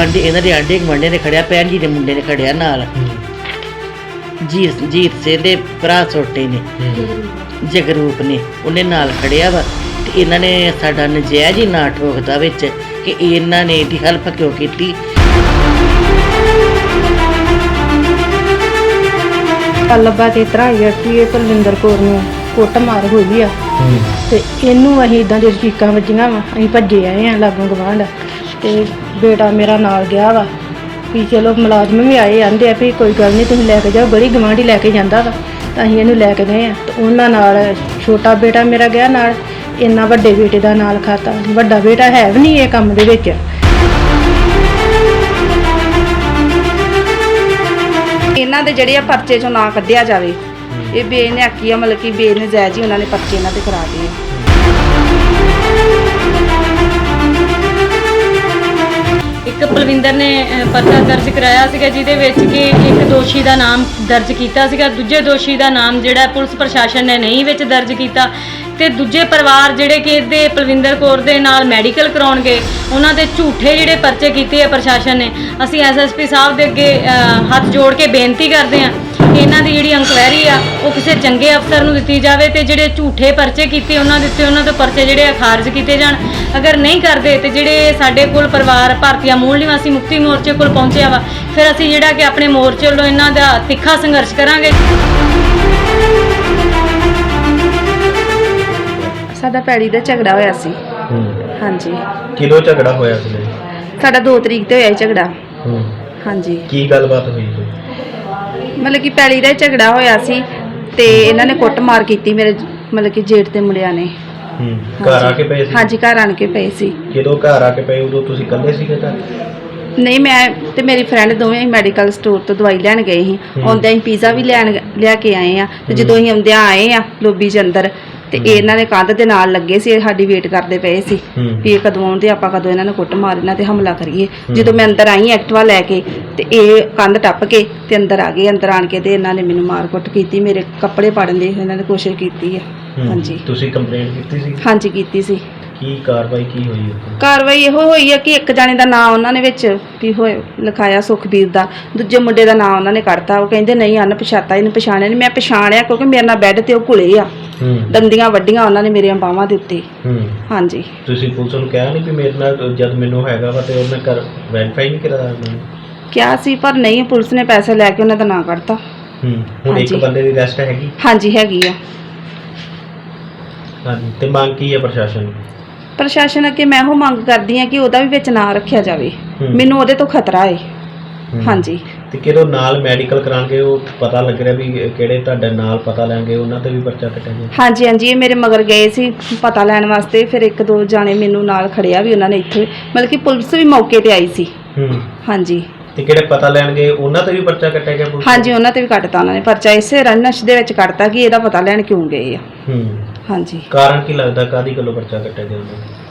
Aunty ਇਹਨਾਂ ਦੇ aunty ਗਵਾਂਢੀ ਨੇ ਖੜਿਆ ਭੈਣ ਜੀ ਦੇ ਮੁੰਡੇ ਨੇ ਖੜਿਆ ਨਾਲ। ਜੀਤ ਜੀਤ ਸੇ ਦੇ ਭਰਾ ਛੋਟੇ ਨੇ ਜਗਰੂਪ ਨੇ ਉਹਨੇ ਨਾਲ ਖੜਿਆ ਵਾ ਤੇ ਇਹਨਾਂ ਨੇ ਸਾਡਾ ਨਜਾਇਜ਼ ਹੀ ਨਾ ਠੋਕਦਾ ਵਿੱਚ ਕਿ ਇਹਨਾਂ ਨੇ ਇਹਦੀ ਹੈਲਪ ਕਿਉਂ ਕੀਤੀ? ਗੱਲਬਾਤ ਇਸ ਤਰ੍ਹਾਂ ਹੋਈ ਆ ਕਿ ਇਹ ਕੁਲਵਿੰਦਰ ਕੌਰ ਨੂੰ ਕੁੱਟ ਮਾਰ ਹੋਈ ਆ। ਤੇ ਇਹਨੂੰ ਅਸੀਂ ਇਦਾਂ ਦੇ ਚੀਕਾਂ ਵੱਜੀਆਂ ਵਾ ਅਸੀਂ ਭੱਜੇ ਆਏ ਆ ਲਾਗੋਂ ਗਵਾਂਢ। ਤੇ ਬੇਟਾ ਮੇਰਾ ਨਾਲ ਗਿਆ ਵਾ ਵੀ ਚਲੋ ਮੁਲਾਜ਼ਮ ਵੀ ਆਏ ਆਂਦੇ ਆ ਵੀ ਕੋਈ ਗੱਲ ਨਹੀਂ ਤੁਸੀਂ ਲੈ ਕੇ ਜਾਓ ਗਲੀ ਗਵਾਂਢੀ ਲੈ ਕੇ ਜਾਂਦਾ ਵਾ ਤਾਂ ਅਸੀਂ ਇਹਨੂੰ ਲੈ ਕੇ ਗਏ ਆ। ਤੇ ਉਹਨਾਂ ਨਾਲ ਛੋਟਾ ਬੇਟਾ ਮੇਰਾ ਗਿਆ ਨਾਲ ਇੰਨਾ ਵੱਡੇ ਬੇਟੇ ਦਾ ਨਾਲ ਖਾਤਾ। ਵੱਡਾ ਬੇਟਾ ਹੈ ਵੀ ਨਹੀਂ ਇਹ ਕੰਮ ਦੇ ਵਿੱਚ। ਇਹਨਾਂ ਦੇ ਜਿਹੜੇ ਆ ਪਰਚੇ ਚੋਂ ਨਾ ਕੱਢਿਆ ਜਾਵੇ ਇਹ ਬੇਨਿਆਕੀ ਆ ਮਤਲਬ ਕਿ ਬੇਨਜਾਇਜ਼ ਹੀ ਉਹਨਾਂ ਨੇ ਪਰਚੇ ਇਹਨਾਂ ਤੇ ਕਰਾ ਦਿੱਤੇ। ਇੱਕ ਪਲਵਿੰਦਰ ਨੇ ਅਹ, ਪਰਚਾ ਦਰਜ ਕਰਾਇਆ ਸੀਗਾ ਜਿਹਦੇ ਵਿੱਚ ਕਿ ਇੱਕ ਦੋਸ਼ੀ ਦਾ ਨਾਮ ਦਰਜ ਕੀਤਾ ਸੀਗਾ ਦੂਜੇ ਦੋਸ਼ੀ ਦਾ ਨਾਮ ਜਿਹੜਾ ਪੁਲਿਸ ਪ੍ਰਸ਼ਾਸਨ ਨੇ ਨਹੀਂ ਵਿੱਚ ਦਰਜ ਕੀਤਾ। ਤੇ ਦੂਜੇ ਪਰਿਵਾਰ ਜਿਹੜੇ ਕਿ ਇਹਦੇ ਪਲਵਿੰਦਰ ਕੌਰ ਦੇ ਨਾਲ ਮੈਡੀਕਲ ਕਰਾਉਣਗੇ ਉਹਨਾਂ ਦੇ ਝੂਠੇ ਜਿਹੜੇ ਪਰਚੇ ਕੀਤੇ ਆ ਪ੍ਰਸ਼ਾਸਨ ਨੇ ਅਸੀਂ ਐਸਐਸਪੀ ਸਾਹਿਬ ਦੇ ਅੱਗੇ ਅਹ, ਹੱਥ ਜੋੜ ਕੇ ਬੇਨਤੀ ਕਰਦੇ ਹਾਂ ਕਿ ਇਹਨਾਂ ਦੀ ਜਿਹੜੀ ਇਨਕੁਆਇਰੀ ਆ ਉਹ ਕਿਸੇ ਚੰਗੇ ਅਫਸਰ ਨੂੰ ਦਿੱਤੀ ਜਾਵੇ ਤੇ ਜਿਹੜੇ ਝੂਠੇ ਪਰਚੇ ਕੀਤੇ ਉਹਨਾਂ ਦੇ ਉੱਤੇ ਉਹਨਾਂ ਤੋਂ ਪਰਚੇ ਜਿਹੜੇ ਆ ਖਾਰਜ ਕੀਤੇ ਜਾਣ। ਅਗਰ ਨਹੀਂ ਕਰਦੇ ਤੇ ਜਿਹੜੇ ਸਾਡੇ ਕੋਲ ਪਰਿਵਾਰ ਭਾਰਤੀਆ ਮੂਲ ਨਿਵਾਸੀ ਮੁਕਤੀ ਮੋਰਚੇ ਕੋਲ ਪਹੁੰਚਿਆ ਵਾ ਫਿਰ ਅਸੀਂ ਜਿਹੜਾ ਕਿ ਆਪਣੇ ਮੋਰਚੇ ਵੱਲੋਂ ਇਹਨਾਂ ਦਾ ਤਿੱਖਾ ਸੰਘਰਸ਼ ਕਰਾਂਗੇ। ਸਾਡਾ ਪੈੜੀ ਦਾ ਝਗੜਾ ਹੋਇਆ ਸੀ। ਹਾਂਜੀ। ਕਿਲੋ ਝਗੜਾ ਹੋਇਆ ਸੀ? ਸਾਡਾ 2 ਤਰੀਕ ਤੇ ਹੋਇਆ ਸੀ ਝਗੜਾ। ਹੂੰ। ਹਾਂਜੀ। ਕੀ ਗੱਲਬਾਤ ਹੋਈ ਸੀ? ਮਤਲਬ ਕਿ ਪੈੜੀ ਦਾ ਹੀ ਝਗੜਾ ਹੋਇਆ ਸੀ ਤੇ ਇਹਨਾਂ ਨੇ ਕੁੱਟ ਮਾਰ ਕੀਤੀ ਮੇਰੇ ਮਤਲਬ ਕਿ ਜੇਠ ਦੇ ਮੁੰਡਿਆਂ ਨੇ। ਹੂੰ। ਘਰ ਆ ਕੇ ਪਏ ਸੀ? ਹਾਂਜੀ ਘਰ ਆਣ ਕੇ ਪਏ ਸੀ। ਜਦੋਂ ਘਰ ਆ ਕੇ ਪਏ? ਉਦੋਂ ਤੁਸੀਂ ਇਕੱਲੇ ਸੀਗੇ ਘਰ? ਨਹੀਂ ਮੈਂ ਤੇ ਮੇਰੀ ਫਰੈਂਡ ਦੋਵੇਂ ਹੀ ਮੈਡੀਕਲ ਸਟੋਰ ਤੋਂ ਦਵਾਈ ਲੈਣ ਗਏ ਸੀ। ਹੂੰ। ਆਉਂਦਿਆਂ ਹੀ ਪੀਜ਼ਾ ਵੀ ਲੈਣ ਲਿਆ ਕੇ ਆਏ ਆ ਤੇ ਜਦੋਂ ਅਸੀਂ ਆਉਂਦਿਆਂ ਆਏ ਆ ਲੋਬੀ ਚ ਅੰਦਰ ਤੇ ਇਹਨਾਂ ਨੇ ਕੰਧ ਦੇ ਨਾਲ ਲੱਗੇ ਸੀ ਇਹ ਸਾਡੀ ਵੇਟ ਕਰਦੇ ਪਏ ਸੀ ਹੂੰ। ਵੀ ਇਹ ਕਦੋਂ ਆਉਂਦੇ ਆਪਾਂ ਕਦੋਂ ਇਹਨਾਂ ਨੂੰ ਕੁੱਟ ਮਾਰ ਇਹਨਾਂ ਤੇ ਹਮਲਾ ਕਰੀਏ। ਹੂੰ। ਜਦੋਂ ਮੈਂ ਅੰਦਰ ਆਈ ਐਕਟਿਵਾ ਲੈ ਕੇ ਤੇ ਇਹ ਕੰਧ ਟੱਪ ਕੇ ਤੇ ਅੰਦਰ ਆ ਗਏ ਅੰਦਰ ਆਣ ਕੇ ਤੇ ਇਹਨਾਂ ਨੇ ਮੈਨੂੰ ਮਾਰ ਕੁੱਟ ਕੀਤੀ ਮੇਰੇ ਕੱਪੜੇ ਪਾੜਨ ਦੀ ਇਹਨਾਂ ਨੇ ਕੋਸ਼ਿਸ਼ ਕੀਤੀ ਹੂੰ। ਹਾਂਜੀ। ਤੁਸੀਂ ਕੰਪਲੇਂਟ ਕੀਤੀ ਸੀ? ਹਾਂਜੀ ਕੀਤੀ ਸੀ। ਕੀ ਕਾਰਵਾਈ ਕੀ ਹੋਈ ਉੱਥੇ? ਕਾਰਵਾਈ ਇਹੋ ਹੋਈ ਹੈ ਕਿ ਇੱਕ ਜਾਣੇ ਦਾ ਨਾਮ ਉਹਨਾਂ ਨੇ ਵਿੱਚ ਵੀ ਹੋਏ ਲਿਖਾਇਆ ਸੁਖਬੀਰ ਦਾ ਦੂਜੇ ਮੁੰਡੇ ਦਾ ਨਾਮ ਉਹਨਾਂ ਨੇ ਕੱਢਤਾ। ਉਹ ਕਹਿੰਦੇ ਨਹੀਂ ਅਨ ਪਛਾਤਾ ਇਹਨੂੰ ਪਛਾਣਿਆ ਨਹੀਂ ਮੈਂ ਪਛਾਣਿਆ ਕਿਉਂਕਿ ਮੇਰੇ ਨਾਲ ਬੈੱਡ ਤੇ ਉਹ ਘੁਲੇ ਆ। ਹੂੰ ਦੰਦੀਆਂ ਵੱਡੀਆਂ ਉਹਨਾਂ ਨੇ ਮੇਰੀਆਂ ਬਾਹਾਂ ਦੇ ਉੱਤੇ। ਹੂੰ। ਹਾਂਜੀ। ਤੁਸੀਂ ਪੁਲਿਸ ਨੂੰ ਕਿਹਾ ਨਹੀਂ ਵੀ ਮੇਰੇ ਨਾਲ ਜਦ ਮੈਨੂੰ ਹੈਗਾ ਵਾ ਤੇ ਉਹਨੇ ਕਰ ਵੈਰੀਫਾਈ ਨਹੀਂ ਕਰਾਇਆ ਮੈਨੂੰ ਕਿਹਾ ਸੀ ਪਰ ਨਹੀਂ ਪੁਲਿਸ ਨੇ ਪੈਸੇ ਲੈ ਕੇ ਉਹਨਾਂ ਦਾ ਨਾਂ ਕੱਢਤਾ। ਹੂੰ। ਹੁਣ ਇੱਕ ਹਾਂਜੀ। ਬੰਦੇ ਦੀ ਅਰੈਸਟ ਹੈਗੀ? ਹਾਂਜੀ ਹੈਗੀ ਆ। ਹਾਂਜੀ ਤੇ ਮੰਗ ਕੀ ਹੈ ਪ੍ਰਸ਼ਾਸਨ ਨੂੰ? ਪ੍ਰਸ਼ਾਸਨ ਅੱਗੇ ਮੈਂ ਉਹ ਮੰਗ ਕਰਦੀ ਆ ਕਿ ਉਹਦਾ ਵੀ ਵਿੱਚ ਨਾਂ ਰੱਖਿਆ ਜਾਵੇ। ਹੂੰ। ਮੈਨੂੰ ਉਹਦੇ ਤੋਂ ਖਤਰਾ ਹੈ ਹੂੰ। ਹਾਂਜੀ। ਤੇ ਕਿਹਦੋਂ ਨਾਲ ਮੈਡੀਕਲ ਕਰਾਣਗੇ ਉਹ ਪਤਾ ਲੱਗ ਰਿਹਾ ਵੀ ਕਿਹੜੇ ਤੁਹਾਡੇ ਨਾਲ ਪਤਾ ਲੈਣਗੇ ਉਹਨਾਂ ਤੇ ਵੀ ਪਰਚਾ ਕੱਟਾਂਗੇ ਹਾਂਜੀ ਹਾਂਜੀ ਇਹ ਮੇਰੇ ਮਗਰ ਗਏ ਸੀ ਪਤਾ ਲੈਣ ਵਾਸਤੇ ਫਿਰ ਇੱਕ ਦੋ ਜਾਣੇ ਮੈਨੂੰ ਨਾਲ ਖੜਿਆ ਵੀ ਉਹਨਾਂ ਨੇ ਇੱਥੇ ਮਤਲਬ ਕਿ ਪੁਲਿਸ ਵੀ ਮੌਕੇ ਤੇ ਆਈ ਸੀ। ਹੂੰ। ਹਾਂਜੀ। ਤੇ ਕਿਹੜੇ ਪਤਾ ਲੈਣਗੇ ਉਹਨਾਂ ਤੇ ਵੀ ਪਰਚਾ ਕੱਟਿਆ ਗਿਆ ਪੁਲਿਸ ਹਾਂਜੀ ਉਹਨਾਂ ਤੇ ਵੀ ਕੱਟਤਾ ਉਹਨਾਂ ਨੇ ਪਰਚਾ ਇਸੇ ਰੰਨਸ਼ ਦੇ ਵਿੱਚ ਕੱਟਤਾ ਕਿ ਇਹਦਾ ਪਤਾ ਲੈਣ ਕਿਉਂ ਗਏ ਆ। ਹੂੰ। ਹਾਂਜੀ। ਕਾਰਨ ਕੀ ਲੱਗਦਾ ਕਾਦੀ ਗੱਲੋਂ ਪਰਚਾ ਕੱਟਿਆ ਗਿਆ ਉਹਨਾਂ ਦਾ?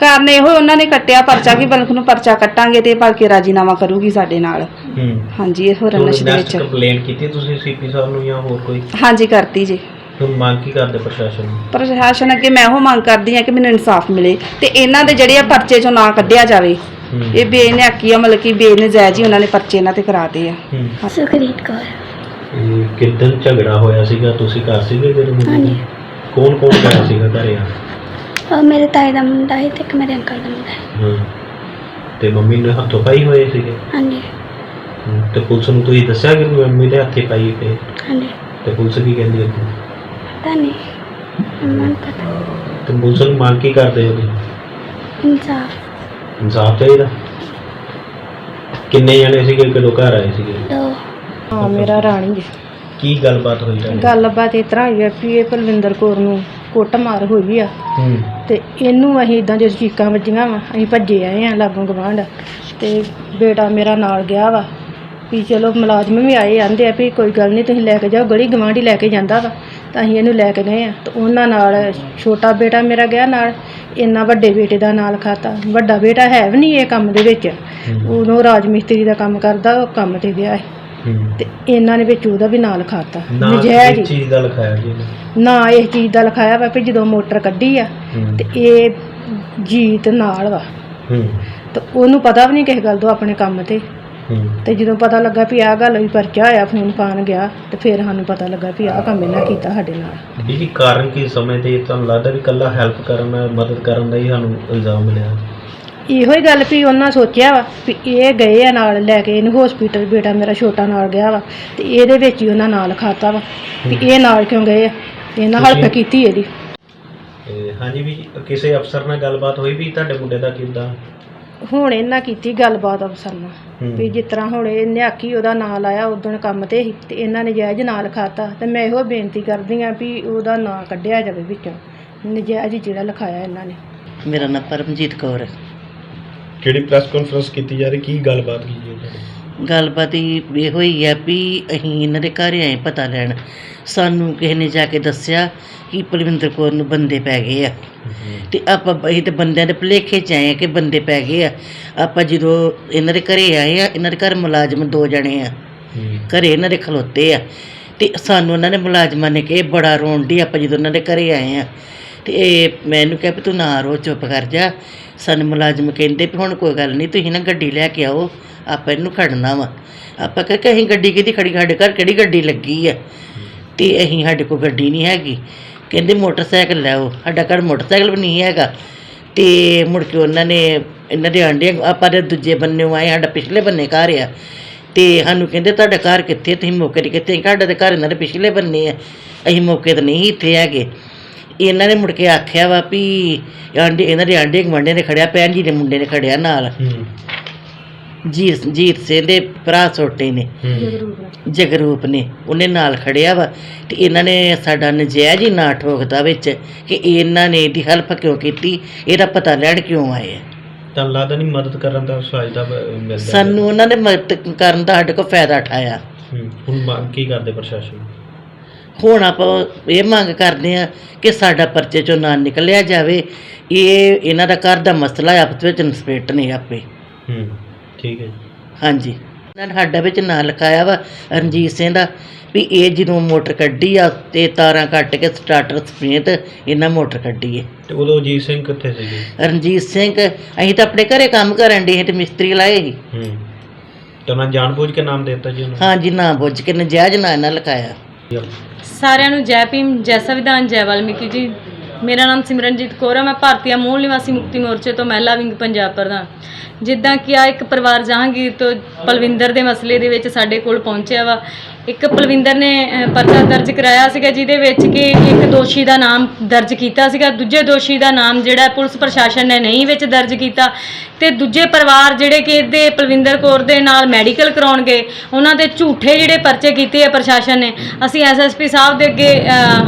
ਕਾਰਨ ਇਹੋ ਉਹਨਾਂ ਨੇ ਕੱਟਿਆ ਪਰਚਾ ਕਿ ਬਲਕ ਨੂੰ ਪਰਚਾ ਕੱਟਾਂਗੇ ਤੇ ਭਲਕੇ ਰਾਜੀਨਾਮਾ ਕਰੂਗੀ ਸਾਡੇ ਨਾਲ। ਹੂੰ। ਹਾਂਜੀ ਇਹੋ ਰੰਨਸ਼ ਦੇ ਵਿੱਚ। ਕੰਪਲੇਂਟ ਕੀਤੀ ਤੁਸੀਂ ਸੀਪੀ ਸਾਹਿਬ ਨੂੰ ਜਾਂ ਹੋਰ ਕੋਈ? ਹਾਂਜੀ ਕਰਤੀ ਜੀ। ਹੁਣ ਮੰਗ ਕੀ ਕਰਦੇ ਪ੍ਰਸ਼ਾਸਨ ਨੂੰ? ਪ੍ਰਸ਼ਾਸਨ ਅੱਗੇ ਮੈਂ ਉਹ ਮੰਗ ਕਰਦੀ ਆ ਕਿ ਮੈਨੂੰ ਇਨਸਾਫ ਮਿਲੇ ਤੇ ਇਹਨਾਂ ਦੇ ਜਿਹੜੇ ਆ ਪਰਚੇ ਚੋਂ ਨਾ ਕੱਢਿਆ ਜਾਵੇ। ਹੂੰ। ਇਹ ਬੇਨਿਆਕੀ ਆ ਮਤਲਬ ਕਿ ਬੇਨਜਾਇਜ਼ ਹੀ ਉਹਨਾਂ ਨੇ ਪਰਚੇ ਇਹਨਾਂ ਤੇ ਕਰਾਤੇ ਆ। ਹੂੰ। ਸੁਖਰੀਤ ਕੌਰ। ਇਹ ਕਿੱਦਣ ਝਗੜਾ ਹੋਇਆ ਸੀਗਾ? ਤੁਸੀਂ ਘਰ ਸੀਗੇ ਜਦੋਂ? ਹਾਂਜੀ। ਕੌਣ ਕੌਣ ਗਿਆ ਸੀਗਾ ਘਰੇ ਆ? ਉਹ ਮੇਰੇ ਤਾਏ ਦਾ ਮੁੰਡਾ ਹੈ ਤੇ ਇੱਕ ਮੇਰੇ ਅੰਕਲ ਦਾ ਮੁੰਡਾ ਹੈ ਹਾਂ। ਤੇ ਮੰਮੀ ਨੇ ਹੱਥੋਂ ਪਾਈ ਹੋਏ ਸੀਗੇ? ਹਾਂਜੀ। ਹੂੰ, ਤੇ ਪੁਲਿਸ ਨੂੰ ਤੁਸੀਂ ਦੱਸਿਆ ਕਿ ਮੰਮੀ ਦੇ ਹੱਥੇ ਪਾਈ ਪਏ ਹਾਂਜੀ। ਤੇ ਪੁਲਿਸ ਕੀ ਕਹਿੰਦੀ ਹੈ ਪਤਾ ਨਹੀਂ। ਉਹਨਾਂ ਨੂੰ ਪਤਾ ਤੇ ਪੁਲਿਸ ਨੂੰ ਮੰਗ ਕੀ ਕਰਦੇ ਹੋ ਤੁਸੀਂ? ਇਨਸਾਫ। ਇਨਸਾਫ ਚਾਹੀਦਾ? ਕਿੰਨੇ ਜਣੇ ਸੀਗੇ? ਕਦੋਂ ਘਰ ਆਏ ਸੀਗੇ? ਦੋ। ਹਾਂ ਮੇਰਾ ਰਾਣੀ ਜੀ ਕੀ ਗੱਲਬਾਤ ਹੋਈ ਤੁਹਾਡੀ? ਗੱਲਬਾਤ ਇਸ ਤਰ੍ਹਾਂ ਹੋਈ ਆ ਵੀ ਇਹ ਕੁਲਵਿੰਦਰ ਕੌਰ ਨੂੰ ਕੁੱਟ ਮਾਰ ਹੋਈ ਆ। ਹੂੰ। ਤੇ ਇਹਨੂੰ ਅਸੀਂ ਇਦਾਂ ਦੇ ਚੀਕਾਂ ਵੱਜੀਆਂ ਵਾ ਅਸੀਂ ਭੱਜੇ ਆਏ ਆ ਲਾਗੋਂ ਗਵਾਂਢ ਤੇ ਬੇਟਾ ਮੇਰਾ ਨਾਲ ਗਿਆ ਵਾ ਵੀ ਚਲੋ ਮੁਲਾਜ਼ਮ ਵੀ ਆਏ ਆਂਦੇ ਆ ਵੀ ਕੋਈ ਗੱਲ ਨਹੀਂ ਤੁਸੀਂ ਲੈ ਕੇ ਜਾਓ ਗਲੀ ਗਵਾਂਢੀ ਲੈ ਕੇ ਜਾਂਦਾ ਵਾ ਤਾਂ ਅਸੀਂ ਇਹਨੂੰ ਲੈ ਕੇ ਗਏ ਆ। ਤੇ ਉਹਨਾਂ ਨਾਲ ਛੋਟਾ ਬੇਟਾ ਮੇਰਾ ਗਿਆ ਨਾਲ ਇੰਨਾ ਵੱਡੇ ਬੇਟੇ ਦਾ ਨਾਲ ਖਾਤਾ। ਵੱਡਾ ਬੇਟਾ ਹੈ ਵੀ ਨਹੀਂ ਇਹ ਕੰਮ ਦੇ ਵਿੱਚ। ਉਦੋਂ ਰਾਜ ਮਿਸਤਰੀ ਦਾ ਕੰਮ ਕਰਦਾ ਉਹ ਕੰਮ ਤੇ ਗਿਆ ਹੂੰ ਤੇ ਇਹਨਾਂ ਨੇ ਵਿੱਚ ਉਹਦਾ ਵੀ ਨਾਂ ਲਿਖਾਤਾ ਨਾ ਨਜਾਇਜ਼ ਕਿਸ। ਚੀਜ਼ ਦਾ ਲਿਖਾਇਆ ਜੀ ਇਹਨੇ? ਨਾ ਇਸ ਚੀਜ਼ ਦਾ ਲਿਖਾਇਆ ਵਾ ਵੀ ਜਦੋਂ ਮੋਟਰ ਕੱਢੀ ਆ ਹੂੰ। ਤੇ ਇਹ ਜੀਤ ਨਾਲ ਵਾ। ਹੂੰ। ਤੇ ਉਹਨੂੰ ਪਤਾ ਵੀ ਨਹੀਂ ਕਿਸੇ ਗੱਲ ਤੋਂ ਆਪਣੇ ਕੰਮ ਤੇ। ਹੂੰ। ਤੇ ਜਦੋਂ ਪਤਾ ਲੱਗਾ ਵੀ ਆਹ ਗੱਲ ਵੀ ਪਰਚਾ ਹੋਇਆ ਫੋਨ ਪਾਣ ਗਿਆ ਤੇ ਫਿਰ ਸਾਨੂੰ ਪਤਾ ਲੱਗਾ ਵੀ ਆਹ ਕੰਮ ਇਹਨਾਂ ਕੀਤਾ ਸਾਡੇ ਨਾਲ। ਇਹ ਕਾਰਨ ਕੀ ਸਮਝਦੇ? ਤੁਹਾਨੂੰ ਲੱਗਦਾ ਵੀ ਕੱਲਾ ਹੈਲਪ ਕਰਨ ਮਦਦ ਕਰਨ ਦਾ ਹੀ ਸਾਨੂੰ ਇਲਜ਼ਾਮ ਮਿਲਿਆ? ਇਹੋ ਹੀ ਗੱਲ ਵੀ ਉਹਨਾਂ ਸੋਚਿਆ ਵਾ ਵੀ ਇਹ ਗਏ ਆ ਨਾਲ ਲੈ ਕੇ ਇਹਨੂੰ ਹਸਪੀਟਲ ਬੇਟਾ ਮੇਰਾ ਛੋਟਾ ਨਾਲ ਗਿਆ ਵਾ ਤੇ ਇਹਦੇ ਵਿੱਚ ਹੀ ਉਹਨਾਂ ਨਾਲ ਖਾਤਾ ਵਾ ਵੀ ਇਹ ਨਾਲ ਕਿਉਂ ਗਏ ਆ? ਇਹਨਾਂ ਹਲਪ ਤੁਸੀਂ- ਕੀਤੀ ਇਹਦੀ। ਤੇ ਹਾਂਜੀ ਵੀ ਕਿਸੇ ਅਫਸਰ ਨਾਲ ਗੱਲਬਾਤ ਹੋਈ ਵੀ ਤੁਹਾਡੇ ਮੁੰਡੇ ਦਾ ਕਿੱਦਾਂ? ਹੁਣ ਇਹਨਾਂ ਕੀਤੀ ਗੱਲਬਾਤ ਅਫਸਰ ਨਾਲ। ਵੀ ਜਿਸ ਤਰ੍ਹਾਂ ਹੁਣ ਇਹਨੇ ਆਖੀ ਉਹਦਾ ਨਾਂ ਲਾਇਆ ਉਦੋਂ ਕੰਮ ਤੇ ਸੀ ਤੇ ਇਹਨਾਂ ਨੇ ਜਾਇਜ਼ ਨਾਂ ਲਿਖਾਤਾ ਤੇ ਮੈਂ ਇਹੋ ਬੇਨਤੀ ਕਰਦੀ ਆ ਵੀ ਉਹਦਾ ਨਾਂ ਕੱਢਿਆ ਜਾਵੇ ਵਿੱਚੋਂ। ਨਜਾਇਜ਼ ਜਿਹੜਾ ਲਿਖਾਇਆ ਇਹਨਾਂ ਨੇ। ਮੇਰਾ ਨਾਮ ਪਰਮਜੀਤ ਕੌਰ ਹੈ। ਕਿਹੜੀ ਪ੍ਰੈਸ ਕਾਨਫਰੰਸ ਕੀਤੀ ਜਾ ਰਹੀ? ਕੀ ਗੱਲਬਾਤ ਕੀਤੀ ਹੈ ਗੱਲਬਾਤ ਹੀ ਇਹੋ ਹੀ ਹੈ ਵੀ ਅਸੀਂ ਇਹਨਾਂ ਦੇ ਘਰ ਆਏ ਪਤਾ ਲੈਣ। ਸਾਨੂੰ ਕਿਸੇ ਨੇ ਜਾ ਕੇ ਦੱਸਿਆ ਕਿ ਪਲਵਿੰਦਰ ਕੌਰ ਨੂੰ ਬੰਦੇ ਪੈ ਗਏ ਆ। ਤੇ ਆਪਾਂ ਅਸੀਂ ਤੇ ਬੰਦਿਆਂ ਦੇ ਭੁਲੇਖੇ ਚ ਆਏ ਆ ਕਿ ਬੰਦੇ ਪੈ ਗਏ ਆ। ਆਪਾਂ ਜਦੋਂ ਇਹਨਾਂ ਦੇ ਘਰੇ ਆਏ ਆ ਇਹਨਾਂ ਦੇ ਘਰ ਮੁਲਾਜ਼ਮ ਦੋ ਜਣੇ ਆ। ਘਰੇ ਇਹਨਾਂ ਦੇ ਖਲੋਤੇ ਆ। ਤੇ ਸਾਨੂੰ ਉਹਨਾਂ ਨੇ ਮੁਲਾਜ਼ਮਾਂ ਨੇ ਕਿ ਬੜਾ ਰੋਣ ਦੀ ਆਪਾਂ ਜਦੋਂ ਉਹਨਾਂ ਦੇ ਘਰੇ ਆਏ ਆ। ਤੇ ਇਹ ਮੈਨੂੰ ਕਿਹਾ ਵੀ ਤੂੰ ਨਾ ਰੋ, ਚੁੱਪ ਕਰ ਜਾ। ਸਾਨੂੰ ਮੁਲਾਜ਼ਮ ਕਹਿੰਦੇ ਵੀ ਹੁਣ ਕੋਈ ਗੱਲ ਨਹੀਂ, ਤੁਸੀਂ ਨਾ ਗੱਡੀ ਲੈ ਕੇ ਆਓ, ਆਪਾਂ ਇਹਨੂੰ ਖੜਨਾ ਵਾ। ਆਪਾਂ ਕਿਹਾ ਕਿ ਅਸੀਂ ਗੱਡੀ ਕਿਹਦੀ ਖੜੀ, ਸਾਡੇ ਘਰ ਕਿਹੜੀ ਗੱਡੀ ਲੱਗੀ ਆ? ਤੇ ਅਸੀਂ ਸਾਡੇ ਕੋਲ ਗੱਡੀ ਨਹੀਂ ਹੈਗੀ। ਕਹਿੰਦੇ ਮੋਟਰਸਾਈਕਲ ਲੈ ਆਓ, ਸਾਡਾ ਘਰ ਮੋਟਰਸਾਈਕਲ ਵੀ ਨਹੀਂ ਹੈਗਾ। ਤੇ ਮੁੜ ਕੇ ਉਹਨਾਂ ਨੇ, ਇਹਨਾਂ ਦੇ ਆਂਡੇ ਆਪਾਂ ਦੇ ਦੂਜੇ ਬੰਨੇ ਆਏ, ਸਾਡਾ ਪਿਛਲੇ ਬੰਨੇ ਘਰ ਆ। ਤੇ ਸਾਨੂੰ ਕਹਿੰਦੇ ਤੁਹਾਡਾ ਘਰ ਕਿੱਥੇ ਤੁਸੀਂ ਮੌਕੇ ਤੇ ਕਿੱਥੇ ਸਾਡਾ ਤੇ ਘਰ ਇਹਨਾਂ ਦੇ ਪਿਛਲੇ ਬੰਨੇ ਆ। ਅਸੀਂ ਮੌਕੇ ਤੇ ਨਹੀਂ ਇੱਥੇ ਹੈਗੇ। ਇਹਨਾਂ ਨੇ ਮੁੜ ਕੇ ਆਖਿਆ ਵਾ ਵੀ ਆਂਡੇ ਇਹਨਾਂ ਦੇ ਆਂਡੇ ਗਵਾਂਡੇ ਨੇ ਖੜਿਆ ਭੈਣ ਜੀ ਦੇ ਮੁੰਡੇ ਨੇ ਖੜਿਆ ਨਾਲ। ਜੀਤ ਜੀਤ ਸਿੰਘ ਦੇ ਭਰਾ ਛੋਟੇ ਨੇ। ਜਗਰੂਪ ਨੇ ਉਹਨੇ ਨਾਲ ਖੜਿਆ ਵਾ ਤੇ ਇਹਨਾਂ ਨੇ ਸਾਡਾ ਨਜਾਇਜ਼ ਹੀ ਨਾ ਠੋਕਦਾ ਵਿੱਚ ਕਿ ਇਹਨਾਂ ਨੇ ਇਹਦੀ ਹੈਲਪ ਕਿਉਂ ਕੀਤੀ ਇਹਦਾ ਪਤਾ ਲੈਣ ਕਿਉਂ ਆਏ ਆ। ਤਾਂ ਲੱਗਦਾ ਨਹੀਂ ਮਦਦ ਕਰਨ ਦਾ ਫਾਇਦਾ ਮਿਲਦਾ। ਸਾਨੂੰ ਉਹਨਾਂ ਨੇ ਮਦਦ ਕਰਨ ਦਾ ਸਾਡੇ ਕੋਲ ਫਾਇਦਾ ਉਠਾਇਆ। ਹੁਣ ਮੰਗ ਕੀ ਕਰਦੇ ਪ੍ਰਸ਼ਾਸਨ? ਹੁਣ ਆਪਾਂ ਇਹ ਮੰਗ ਕਰਦੇ ਆ ਕਿ ਸਾਡਾ ਪਰਚੇ ਚੋਂ ਨਾ ਨਿਕਲਿਆ ਜਾਵੇ। ਇਹ ਇਹਨਾਂ ਦਾ ਘਰ ਦਾ ਮਸਲਾ ਹੈ, ਆਪਸ ਵਿੱਚ ਨਿਸਪੇਟ ਨਹੀਂ ਆਪੇ। ਹੂੰ ਠੀਕ ਹੈ। ਹਾਂਜੀ। ਇਹਨਾਂ ਨੇ ਸਾਡਾ ਵਿੱਚ ਨਾਂ ਲਿਖਾਇਆ ਵਾ ਰਣਜੀਤ ਸਿੰਘ ਦਾ ਵੀ ਇਹ ਜਦੋਂ ਮੋਟਰ ਕੱਢੀ ਆ ਤੇ ਤਾਰਾਂ ਕੱਟ ਕੇ ਸਟਾਰਟਰ ਸਮੇਤ ਇਹਨਾਂ ਮੋਟਰ ਕੱਢੀ ਹੈ ਤੇ ਉਦੋਂ ਅਜੀਤ ਸਿੰਘ ਕਿੱਥੇ ਸੀਗੇ? ਰਣਜੀਤ ਸਿੰਘ ਅਸੀਂ ਤਾਂ ਆਪਣੇ ਘਰੇ ਕੰਮ ਕਰਨ ਦੇ ਤੇ ਮਿਸਤਰੀ ਲਾਏ ਸੀ। ਹੂੰ। ਤੇ ਉਹਨਾਂ ਜਾਣਬੁੱਝ ਕੇ ਨਾਮ ਦੇ ਦਿੱਤਾ ਜੀ ਉਹਨਾਂ ਹਾਂਜੀ ਨਾ ਬੁੱਝ ਕੇ ਨਜਾਇਜ਼ ਨਾਂ ਇਹਨਾਂ ਲਿਖਾਇਆ। ਸਾਰਿਆਂ ਨੂੰ ਜੈ ਭੀਮ ਜੈ ਸੰਵਿਧਾਨ ਜੈ ਵਾਲਮੀਕੀ ਜੀ। ਮੇਰਾ ਨਾਮ ਸਿਮਰਨਜੀਤ ਕੌਰ ਹੈ ਮੈਂ ਭਾਰਤੀ ਮੂਲ ਨਿਵਾਸੀ ਮੁਕਤੀ ਮੋਰਚੇ ਤੋਂ ਮਹਿਲਾ ਵਿੰਗ ਪੰਜਾਬ ਪ੍ਰਧਾਨ। ਜਿੱਦਾਂ ਕਿ ਆ ਇੱਕ ਪਰਿਵਾਰ ਜਹਾਂਗੀਰ ਤੋਂ ਪਲਵਿੰਦਰ ਦੇ ਮਸਲੇ ਦੇ ਵਿੱਚ ਸਾਡੇ ਕੋਲ ਪਹੁੰਚਿਆ ਵਾ। ਇੱਕ ਪਲਵਿੰਦਰ ਨੇ ਪਰਚਾ ਦਰਜ ਕਰਾਇਆ ਸੀਗਾ, ਜਿਹਦੇ ਵਿੱਚ ਕਿ ਇੱਕ ਦੋਸ਼ੀ ਦਾ ਨਾਮ ਦਰਜ ਕੀਤਾ ਸੀਗਾ। ਦੂਜੇ ਦੋਸ਼ੀ ਦਾ ਨਾਮ ਜਿਹੜਾ ਪੁਲਿਸ ਪ੍ਰਸ਼ਾਸਨ ਨੇ ਨਹੀਂ ਵਿੱਚ ਦਰਜ ਕੀਤਾ। ਤੇ ਦੂਜੇ ਪਰਿਵਾਰ ਜਿਹੜੇ ਕਿ ਇਹਦੇ ਪਲਵਿੰਦਰ ਕੌਰ ਦੇ ਨਾਲ ਮੈਡੀਕਲ ਕਰਾਉਣ ਉਹਨਾਂ ਦੇ ਝੂਠੇ ਜਿਹੜੇ ਪਰਚੇ ਕੀਤੇ ਆ ਪ੍ਰਸ਼ਾਸਨ ਨੇ। ਅਸੀਂ ਐਸਐਸਪੀ ਸਾਹਿਬ ਦੇ ਅੱਗੇ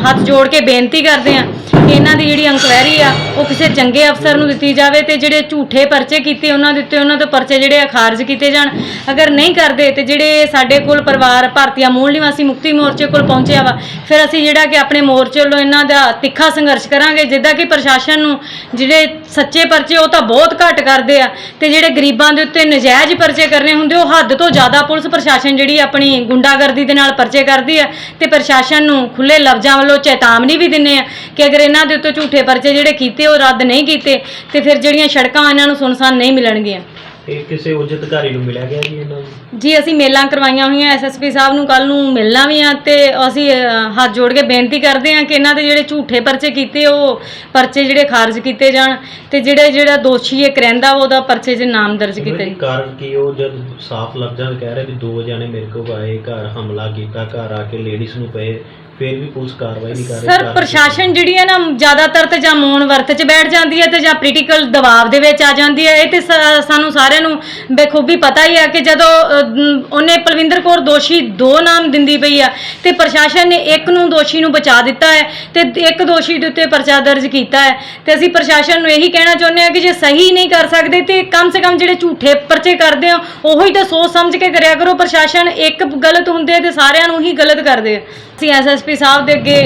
ਹੱਥ ਜੋੜ ਕੇ ਬੇਨਤੀ ਕਰਦੇ ਹਾਂ ਕਿ ਇਹਨਾਂ ਦੀ ਜਿਹੜੀ ਇਨਕੁਆਇਰੀ ਆ, ਉਹ ਕਿਸੇ ਚੰਗੇ ਅਫਸਰ ਨੂੰ ਦਿੱਤੀ ਜਾਵੇ ਤੇ ਜਿਹੜੇ ਝੂਠੇ ਪਰਚੇ ਕੀਤੇ ਉਹਨਾਂ ਦੇ ਉੱਤੇ, ਉਹਨਾਂ ਤੋਂ ਪਰਚੇ ਜਿਹੜੇ ਆ ਖਾਰਜ ਕੀਤੇ ਜਾਣ। ਅਗਰ ਨਹੀਂ ਕਰਦੇ ਤੇ ਜਿਹੜੇ ਸਾਡੇ ਕੋਲ ਪਰਿਵਾਰ ਭਾਰਤੀ ਮੂਲ ਨਿਵਾਸੀ ਮੁਕਤੀ ਮੋਰਚੇ ਕੋਲ ਪਹੁੰਚਿਆ ਵਾ, ਫਿਰ ਅਸੀਂ ਜਿਹੜਾ ਕਿ ਆਪਣੇ ਮੋਰਚੇ ਵੱਲੋਂ ਇਹਨਾਂ ਦਾ ਤਿੱਖਾ ਸੰਘਰਸ਼ ਕਰਾਂਗੇ, ਜਿੱਦਾਂ ਕਿ ਪ੍ਰਸ਼ਾਸਨ ਨੂੰ ਜਿਹੜੇ ਸੱਚੇ ਪਰਚੇ ਉਹ ਤਾਂ ਬਹੁਤ ਘੱਟ ਕਰਦੇ ਆ ਤੇ ਜਿਹੜੇ ਗਰੀਬਾਂ ਦੇ ਉੱਤੇ ਨਜਾਇਜ਼ ਪਰਚੇ ਕਰਨੇ ਹੁੰਦੇ, ਉਹ ਹੱਦ ਤੋਂ ਜ਼ਿਆਦਾ ਪੁਲਿਸ ਪ੍ਰਸ਼ਾਸਨ ਜਿਹੜੀ ਆਪਣੀ ਗੁੰਡਾਗਰਦੀ ਦੇ ਨਾਲ ਪਰਚੇ ਕਰਦੀ ਆ ਤੇ ਪ੍ਰਸ਼ਾਸਨ ਨੂੰ ਖੁੱਲੇ ਲਫ਼ਜ਼ਾਂ ਵੱਲੋਂ ਚੇਤਾਵਨੀ ਵੀ ਦਿੰਨੇ ਆ ਕਿ ਅਗਰ ਇਹਨਾਂ ਦੇ ਉੱਤੇ ਝੂਠੇ ਪਰਚੇ ਜਿਹੜੇ ਕੀਤੇ ਉਹ ਰੱਦ ਨਹੀਂ ਕੀਤੇ ਤੇ ਫਿਰ ਜਿਹੜੀਆਂ ਸੜਕਾਂ ਇਹਨਾਂ ਨੂੰ ਸੁਨਸਾਨ ਨਹੀਂ ਮਿਲਣਗੀਆਂ। ਇਹ ਕਿਸੇ ਉੱਚ ਅਧਿਕਾਰੀ ਨੂੰ ਮਿਲਿਆ ਗਿਆ ਜੀ ਇਹਨਾਂ ਨੂੰ? ਜੀ ਅਸੀਂ ਮੇਲਾਂ ਕਰਵਾਈਆਂ ਹੋਈਆਂ ਐਸਐਸਪੀ ਸਾਹਿਬ ਨੂੰ ਕੱਲ ਨੂੰ ਮਿਲਣਾ ਵੀ ਆ ਤੇ ਅਸੀਂ ਅ, ਹੱਥ ਜੋੜ ਕੇ ਬੇਨਤੀ ਕਰਦੇ ਹਾਂ ਕਿ ਇਹਨਾਂ ਦੇ ਜਿਹੜੇ ਝੂਠੇ ਪਰਚੇ ਕੀਤੇ ਉਹ ਪਰਚੇ ਜਿਹੜੇ ਖਾਰਜ ਕੀਤੇ ਜਾਣ ਤੇ ਜਿਹੜੇ ਜਿਹੜਾ ਦੋਸ਼ੀ ਹੈ ਕਰੈਂਦਾ ਉਹਦਾ ਪਰਚੇ 'ਚ ਨਾਮ ਦਰਜ ਕੀਤਾ ਦੀ ਜੀ ਕਾਰਨ ਕੀ ਉਹ ਜਦ ਸਾਫ਼ ਲਫ਼ਜ਼ਾਂ ਵਿੱਚ ਕਹਿ ਰਹੇ ਵੀ ਦੋ ਜਣੇ ਮੇਰੇ ਕੋਲ ਆਏ ਘਰ ਹਮਲਾ ਕੀਤਾ ਘਰ ਆ ਕੇ ਲੇਡੀਜ਼ ਨੂੰ ਪਏ ਫਿਰ ਵੀ ਪੁਲਿਸ ਕਾਰਵਾਈ ਨਹੀਂ ਕਰ ਰਹੀ ਸਰ ਪ੍ਰਸ਼ਾਸਨ ਜਿਹੜੀ ਹੈ ਨਾ ਜ਼ਿਆਦਾਤਰ ਤੇ ਜਾਂ ਮੌਨ ਵਰਤ 'ਚ ਬੈਠ ਜਾਂਦੀ ਹੈ ਤੇ ਜਾਂ ਪੋਲੀਟੀਕਲ ਦਬਾਅ ਦੇ ਵਿੱਚ ਆ ਜਾਂਦੀ ਹੈ। ਇਹ ਤੇ ਸ- ਸਾਨੂੰ ਸਾਰਿਆਂ ਨੂੰ ਬਖੂਬੀ ਪਤਾ ਹੀ ਹੈ ਕਿ ਜਦੋਂ ਮ, ਉਹਨੇ ਪਲਵਿੰਦਰ ਕੌਰ ਦੋਸ਼ੀ ਦੋ ਨਾਮ ਦਿੰਦੀ ਪਈ ਆ ਤੇ ਪ੍ਰਸ਼ਾਸਨ ਨੇ ਇੱਕ ਨੂੰ ਦੋਸ਼ੀ ਨੂੰ ਬਚਾ ਦਿੱਤਾ ਹੈ ਤੇ ਇੱਕ ਦੋਸ਼ੀ ਦੇ ਉੱਤੇ ਪਰਚਾ ਦਰਜ ਕੀਤਾ ਹੈ। ਤੇ ਅਸੀਂ ਪ੍ਰਸ਼ਾਸਨ ਨੂੰ ਇਹੀ ਕਹਿਣਾ ਚਾਹੁੰਦੇ ਹਾਂ ਕਿ ਜੇ ਸਹੀ ਨਹੀਂ ਕਰ ਸਕਦੇ ਤੇ ਕਮ ਸੇ ਕਮ ਜਿਹੜੇ ਝੂਠੇ ਪਰਚੇ ਕਰਦੇ ਆ ਉਹੋ ਹੀ ਤਾਂ ਸੋਚ ਸਮਝ ਕੇ ਕਰਿਆ ਕਰੋ। ਪ੍ਰਸ਼ਾਸਨ ਇੱਕ ਗਲਤ ਹੁੰਦੇ ਤੇ ਸਾਰਿਆਂ ਨੂੰ ਹੀ ਗਲਤ ਕਰਦੇ ਆ। ਅਸੀਂ ਐਸਐਸਪੀ ਸਾਹਿਬ ਦੇ ਅੱਗੇ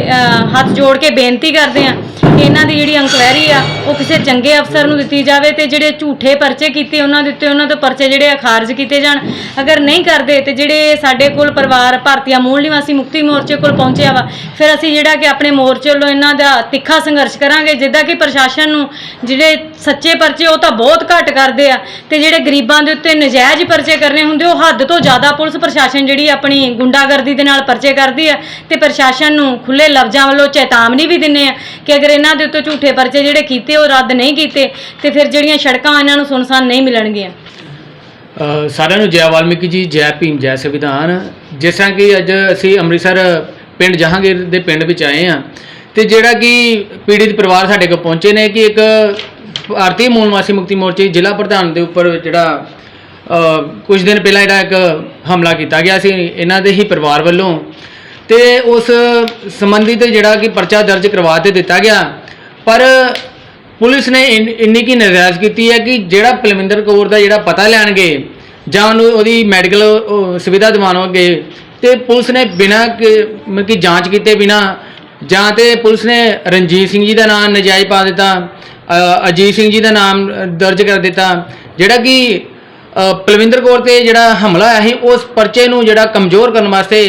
ਹੱਥ ਜੋੜ ਕੇ ਬੇਨਤੀ ਕਰਦੇ ਹਾਂ ਕਿ ਇਹਨਾਂ ਦੀ ਜਿਹੜੀ ਇਨਕੁਆਇਰੀ ਆ, ਉਹ ਕਿਸੇ ਚੰਗੇ ਅਫਸਰ ਨੂੰ ਦਿੱਤੀ ਜਾਵੇ ਤੇ ਜਿਹੜੇ ਝੂਠੇ ਪਰਚੇ ਕੀਤੇ ਉਹਨਾਂ ਦੇ ਉੱਤੇ ਉਹਨਾਂ ਤੋਂ ਪਰਚੇ ਜਿਹੜੇ ਆ ਖਾਰਜ ਕੀਤੇ ਜਾਣ। ਅਗਰ ਨਹੀਂ ਕਰਦੇ ਤੇ ਜਿਹੜੇ ਸਾਡੇ ਕੋਲ ਪਰਿਵਾਰ ਭਾਰਤੀਆ ਮੂਲ ਨਿਵਾਸੀ ਮੁਕਤੀ ਮੋਰਚੇ ਕੋਲ ਪਹੁੰਚਿਆ ਵਾ, ਫਿਰ ਅਸੀਂ ਜਿਹੜਾ ਕਿ ਆਪਣੇ ਮੋਰਚੇ ਵੱਲੋਂ ਇਹਨਾਂ ਦਾ ਤਿੱਖਾ ਸੰਘਰਸ਼ ਕਰਾਂਗੇ, ਜਿੱਦਾਂ ਕਿ ਪ੍ਰਸ਼ਾਸਨ ਨੂੰ ਜਿਹੜੇ ਸੱਚੇ ਪਰਚੇ ਉਹ ਤਾਂ ਬਹੁਤ ਘੱਟ ਕਰਦੇ ਆ, ਤੇ ਜਿਹੜੇ ਗਰੀਬਾਂ ਦੇ ਉੱਤੇ ਨਜਾਇਜ਼ ਪਰਚੇ ਕਰਨੇ ਹੁੰਦੇ, ਉਹ ਹੱਦ ਤੋਂ ਜ਼ਿਆਦਾ ਪੁਲਿਸ ਪ੍ਰਸ਼ਾਸਨ ਜਿਹੜੀ ਆਪਣੀ ਗੁੰਡਾਗਰਦੀ ਦੇ ਨਾਲ ਪਰਚੇ ਕਰਦੀ ਆ ਤੇ ਪ੍ਰਸ਼ਾਸਨ ਨੂੰ ਖੁੱਲੇ ਲਫ਼ਜ਼ਾਂ ਵੱਲੋਂ ਚੇਤਾਵਨੀ ਵੀ ਦਿੰਨੇ ਆ ਕਿ ਅਗਰ ਇਹਨਾਂ ਦੇ ਉੱਤੇ ਝੂਠੇ ਪਰਚੇ ਜਿਹੜੇ ਕੀਤੇ ਉਹ ਰੱਦ ਨਹੀਂ ਕੀਤੇ ਤੇ ਫਿਰ ਜਿਹੜੀਆਂ ਸੜਕਾਂ ਇਹਨਾਂ ਨੂੰ ਸੁਨਸਾਨ ਨਹੀਂ ਮਿਲਣਗੀਆਂ। ਅ, ਸਾਰਿਆਂ ਨੂੰ ਜੈ ਵਾਲਮੀਕੀ ਜੀ ਜੈ ਭੀਮ ਜੈ ਸੰਵਿਧਾਨ। ਜਿਸ ਤਰ੍ਹਾਂ ਕਿ ਅੱਜ ਅਸੀਂ ਅੰਮ੍ਰਿਤਸਰ ਪਿੰਡ ਜਹਾਂਗੀਰ ਦੇ ਪਿੰਡ ਵਿੱਚ ਆਏ ਹਾਂ ਤੇ ਜਿਹੜਾ ਕਿ ਪੀੜਿਤ ਪਰਿਵਾਰ ਸਾਡੇ ਕੋਲ ਪਹੁੰਚੇ ਨੇ ਕਿ ਇੱਕ ਭਾਰਤੀ ਮੂਲ ਨਿਵਾਸੀ ਮੁਕਤੀ ਮੋਰਚੇ ਜ਼ਿਲ੍ਹਾ ਪ੍ਰਧਾਨ ਦੇ ਉੱਪਰ ਜਿਹੜਾ ਕੁਝ ਦਿਨ ਪਹਿਲਾਂ ਜਿਹੜਾ ਇੱਕ ਹਮਲਾ ਕੀਤਾ ਗਿਆ ਸੀ ਇਹਨਾਂ ਦੇ ਹੀ ਪਰਿਵਾਰ ਵੱਲੋਂ ਤੇ ਉਸ ਸੰਬੰਧੀ ਤੇ ਜਿਹੜਾ ਕਿ ਪਰਚਾ ਦਰਜ ਕਰਵਾ ਤੇ ਦਿੱਤਾ ਗਿਆ। ਪਰ ਪੁਲਿਸ ਨੇ ਇੰਨ- ਇੰਨੀ ਕੀ ਨਿਰਦੇਸ਼ ਕੀਤੀ ਹੈ ਕਿ ਜਿਹੜਾ ਪਲਵਿੰਦਰ ਕੌਰ ਦਾ ਜਿਹੜਾ ਪਤਾ ਲੈਣਗੇ ਜਾਂ ਉਹਨੂੰ ਉਹਦੀ ਮੈਡੀਕਲ ਸੁਵਿਧਾ ਦਿਵਾਉਣਗੇ ਤੇ ਪੁਲਿਸ ਨੇ ਬਿਨਾਂ ਕਿ- ਮਤਲਬ ਕਿ ਜਾਂਚ ਕੀਤੇ ਬਿਨਾਂ ਜਾਂ ਤੇ ਪੁਲਿਸ ਨੇ ਰਣਜੀਤ ਸਿੰਘ ਜੀ ਦਾ ਨਾਮ ਨਜਾਇਜ਼ ਪਾ ਦਿੱਤਾ ਅਜੀਤ ਸਿੰਘ ਜੀ ਦਾ ਨਾਮ ਦਰਜ ਕਰ ਦਿੱਤਾ, ਜਿਹੜਾ ਕਿ ਪਲਵਿੰਦਰ ਕੌਰ ਤੇ ਜਿਹੜਾ ਹਮਲਾ ਆਇਆ ਸੀ, ਉਸ ਪਰਚੇ ਨੂੰ ਜਿਹੜਾ ਕਮਜ਼ੋਰ ਕਰਨ ਵਾਸਤੇ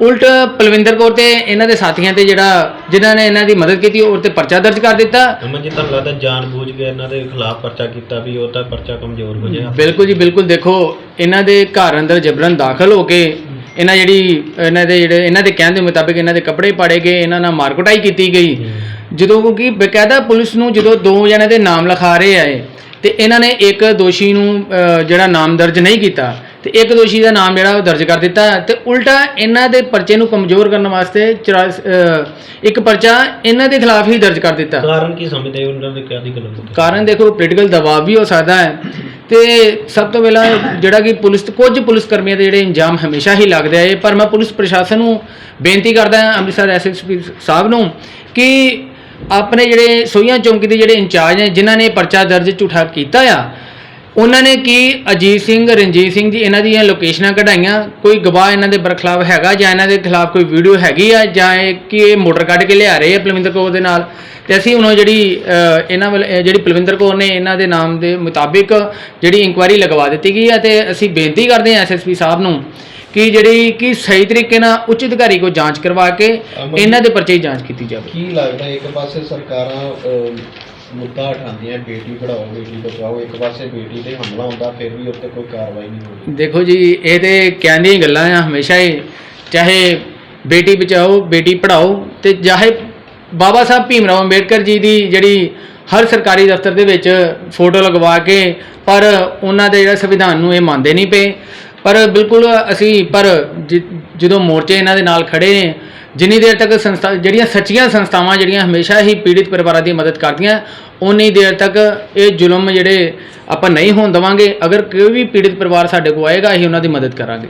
ਉਲਟ ਪਲਵਿੰਦਰ ਕੌਰ ਤੇ ਇਹਨਾਂ ਦੇ ਸਾਥੀਆਂ ਤੇ ਜਿਹੜਾ ਜਿਨ੍ਹਾਂ ਨੇ ਇਹਨਾਂ ਦੀ ਮਦਦ ਕੀਤੀ ਉਹ ਤੇ ਪਰਚਾ ਦਰਜ ਕਰ ਦਿੱਤਾ। ਅਮਨ ਜੀ ਤੁਹਾਨੂੰ ਲੱਗਦਾ ਜਾਣ ਬੂਝ ਕੇ ਇਹਨਾਂ ਦੇ ਖਿਲਾਫ ਪਰਚਾ ਕੀਤਾ ਵੀ ਉਹ ਤਾਂ ਪਰਚਾ ਕਮਜ਼ੋਰ ਹੋ ਜਾਏਗਾ ਬਿਲਕੁਲ ਜੀ ਬਿਲਕੁਲ। ਦੇਖੋ ਇਹਨਾਂ ਦੇ ਘਰ ਅੰਦਰ ਜਬਰਨ ਦਾਖਲ ਹੋ ਕੇ ਇਹਨਾਂ ਜਿਹੜੀ ਇਹਨਾਂ ਦੇ ਜਿਹੜੇ ਇਹਨਾਂ ਦੇ ਕਹਿਣ ਦੇ ਮੁਤਾਬਿਕ ਇਹਨਾਂ ਦੇ ਕੱਪੜੇ ਪਾੜੇ ਗਏ ਇਹਨਾਂ ਨਾਲ ਮਾਰਕੁਟਾਈ ਕੀਤੀ ਗਈ। ਜਦੋਂ ਕਿ ਬਕਾਇਦਾ ਪੁਲਿਸ ਨੂੰ ਜਦੋਂ ਦੋ ਜਣਿਆਂ ਦੇ ਨਾਮ ਲਿਖਾ ਰਹੇ ਆਏ ਤੇ ਇਹਨਾਂ ਨੇ ਇੱਕ ਦੋਸ਼ੀ ਨੂੰ ਜਿਹੜਾ ਨਾਮ ਦਰਜ ਨਹੀਂ ਕੀਤਾ ਤੇ ਇੱਕ ਦੋਸ਼ੀ ਦਾ ਨਾਮ ਜਿਹੜਾ ਉਹ ਦਰਜ ਕਰ ਦਿੱਤਾ ਤੇ ਉਲਟਾ ਇਹਨਾਂ ਦੇ ਪਰਚੇ ਨੂੰ ਕਮਜ਼ੋਰ ਕਰਨ ਵਾਸਤੇ ਚੁਰਾ- ਅ, ਇੱਕ ਪਰਚਾ ਇਹਨਾਂ ਦੇ ਖਿਲਾਫ ਹੀ ਦਰਜ ਕਰ ਦਿੱਤਾ। ਕਾਰਨ ਕੀ ਸਮਝਦੇ ਹੋ? ਉਹਨਾਂ ਦੇ ਕਿਆਦੀ ਗੱਲ ਤੋਂ ਕਾਰਨ ਦੇਖੋ ਪੋਲੀਟੀਕਲ ਦਬਾਅ ਵੀ ਹੋ ਸਕਦਾ ਹੈ ਤੇ ਸਭ ਤੋਂ ਪਹਿਲਾਂ ਜਿਹੜਾ ਕਿ ਪੁਲਿਸ ਕੁਝ ਪੁਲਿਸ ਕਰਮੀਆਂ ਦੇ ਜਿਹੜੇ ਇੰਜਾਮ ਹਮੇਸ਼ਾ ਹੀ ਲੱਗਦੇ ਆਏ ਪਰ ਮੈਂ ਪੁਲਿਸ ਪ੍ਰਸ਼ਾਸਨ ਨੂੰ ਬੇਨਤੀ ਕਰਦਾ ਹਾਂ ਅੰਮ੍ਰਿਤਸਰ ਐਸਐਸਪੀ ਸਾਹਿਬ ਨੂੰ ਕਿ ਆਪਣੇ ਜਿਹੜੇ ਸੋਈਆਂ ਚੌਂਕੀ ਦੇ ਜਿਹੜੇ ਇੰਚਾਰਜ ਨੇ ਜਿਨ੍ਹਾਂ ਨੇ ਪਰਚਾ ਦਰਜ ਝੂਠਾ ਕੀਤਾ ਆ ਉਹਨਾਂ ਨੇ ਕੀ ਅਜੀਤ ਸਿੰਘ ਰਣਜੀਤ ਸਿੰਘ ਜੀ ਇਹਨਾਂ ਦੀਆਂ ਲੋਕੇਸ਼ਨਾਂ ਕਢਾਈਆਂ? ਕੋਈ ਗਵਾਹ ਇਹਨਾਂ ਦੇ ਬਰਖਲਾਫ ਹੈਗਾ ਜਾਂ ਇਹਨਾਂ ਦੇ ਖਿਲਾਫ ਕੋਈ ਵੀਡੀਓ ਹੈਗੀ ਆ ਜਾਂ ਇਹ ਕਿ ਇਹ ਮੋਟਰ ਕੱਢ ਕੇ ਲਿਆ ਰਹੇ ਆ ਪਲਵਿੰਦਰ ਕੌਰ ਦੇ ਨਾਲ? ਤੇ ਅਸੀਂ ਹੁਣ ਜਿਹੜੀ ਇਹਨਾਂ ਵੱਲ ਜਿਹੜੀ ਪਲਵਿੰਦਰ ਕੌਰ ਨੇ ਇਹਨਾਂ ਦੇ ਨਾਮ ਦੇ ਮੁਤਾਬਿਕ ਜਿਹੜੀ ਇਨਕੁਆਇਰੀ ਲਗਵਾ ਦਿੱਤੀ ਗਈ ਹੈ ਤੇ ਅਸੀਂ ਬੇਨਤੀ ਕਰਦੇ ਹਾਂ ਐਸਐਸਪੀ ਸਾਹਿਬ ਨੂੰ ਕਿ ਜਿਹੜੀ ਕਿ ਸਹੀ ਤਰੀਕੇ ਨਾਲ ਉੱਚ ਅਧਿਕਾਰੀ ਕੋ ਜਾਂਚ ਕਰਵਾ ਕੇ ਇਹਨਾਂ ਦੇ ਪਰਚੇ ਜਾਂਚ ਕੀਤੀ ਜਾਵੇ। ਕੀ ਲੱਗਦਾ ਇੱਕ ਪਾਸੇ ਸਰਕਾਰਾਂ ਅਹ, ਮੁੱਦਾ ਉਠਾਉਂਦੀਆਂ ਬੇਟੀ ਪੜਾਓ ਬੇਟੀ ਬਚਾਓ ਇੱਕ ਪਾਸੇ ਬੇਟੀ ਤੇ ਹਮਲਾ ਹੁੰਦਾ ਫਿਰ ਵੀ ਉੱਤੇ ਕੋਈ ਕਾਰਵਾਈ ਨਹੀਂ ਹੋ ਦੇਖੋ ਜੀ ਇਹ ਤੇ ਕਹਿਣ ਦੀਆਂ ਗੱਲਾਂ ਆ ਹਮੇਸ਼ਾ ਹੀ ਚਾਹੇ ਬੇਟੀ ਬਚਾਓ ਬੇਟੀ ਪੜਾਓ ਤੇ ਚਾਹੇ ਬਾਬਾ ਸਾਹਿਬ ਭੀਮ ਰਾਓ ਅੰਬੇਡਕਰ ਜੀ ਦੀ ਜਿਹੜੀ ਹਰ ਸਰਕਾਰੀ ਦਫ਼ਤਰ ਦੇ ਵਿੱਚ ਫੋਟੋ ਲਗਵਾ ਕੇ ਪਰ ਉਹਨਾਂ ਦੇ ਜਿਹੜਾ ਸੰਵਿਧਾਨ ਨੂੰ ਇਹ ਮੰਨਦੇ ਨਹੀਂ ਪਏ। ਪਰ ਬਿਲਕੁਲ ਅਸੀਂ ਪਰ ਜਦੋਂ ਮੋਰਚੇ ਇਹਨਾਂ ਦੇ ਨਾਲ ਖੜੇ ਨੇ ਜਿੰਨੀ ਦੇਰ ਤੱਕ ਸੰਸਥਾ ਜਿਹੜੀਆਂ ਸੱਚੀਆਂ ਸੰਸਥਾਵਾਂ ਜਿਹੜੀਆਂ ਹਮੇਸ਼ਾ ਹੀ ਪੀੜਿਤ ਪਰਿਵਾਰਾਂ ਦੀ ਮਦਦ ਕਰਦੀਆਂ ਉਨੀ ਦੇਰ ਤੱਕ ਇਹ ਜ਼ੁਲਮ ਜਿਹੜੇ ਆਪਾਂ ਨਹੀਂ ਹੋਣ ਦੇਵਾਂਗੇ। ਅਗਰ ਕੋਈ ਵੀ ਪੀੜਿਤ ਪਰਿਵਾਰ ਸਾਡੇ ਕੋਲ ਆਏਗਾ, ਅਸੀਂ ਉਹਨਾਂ ਦੀ ਮਦਦ ਕਰਾਂਗੇ।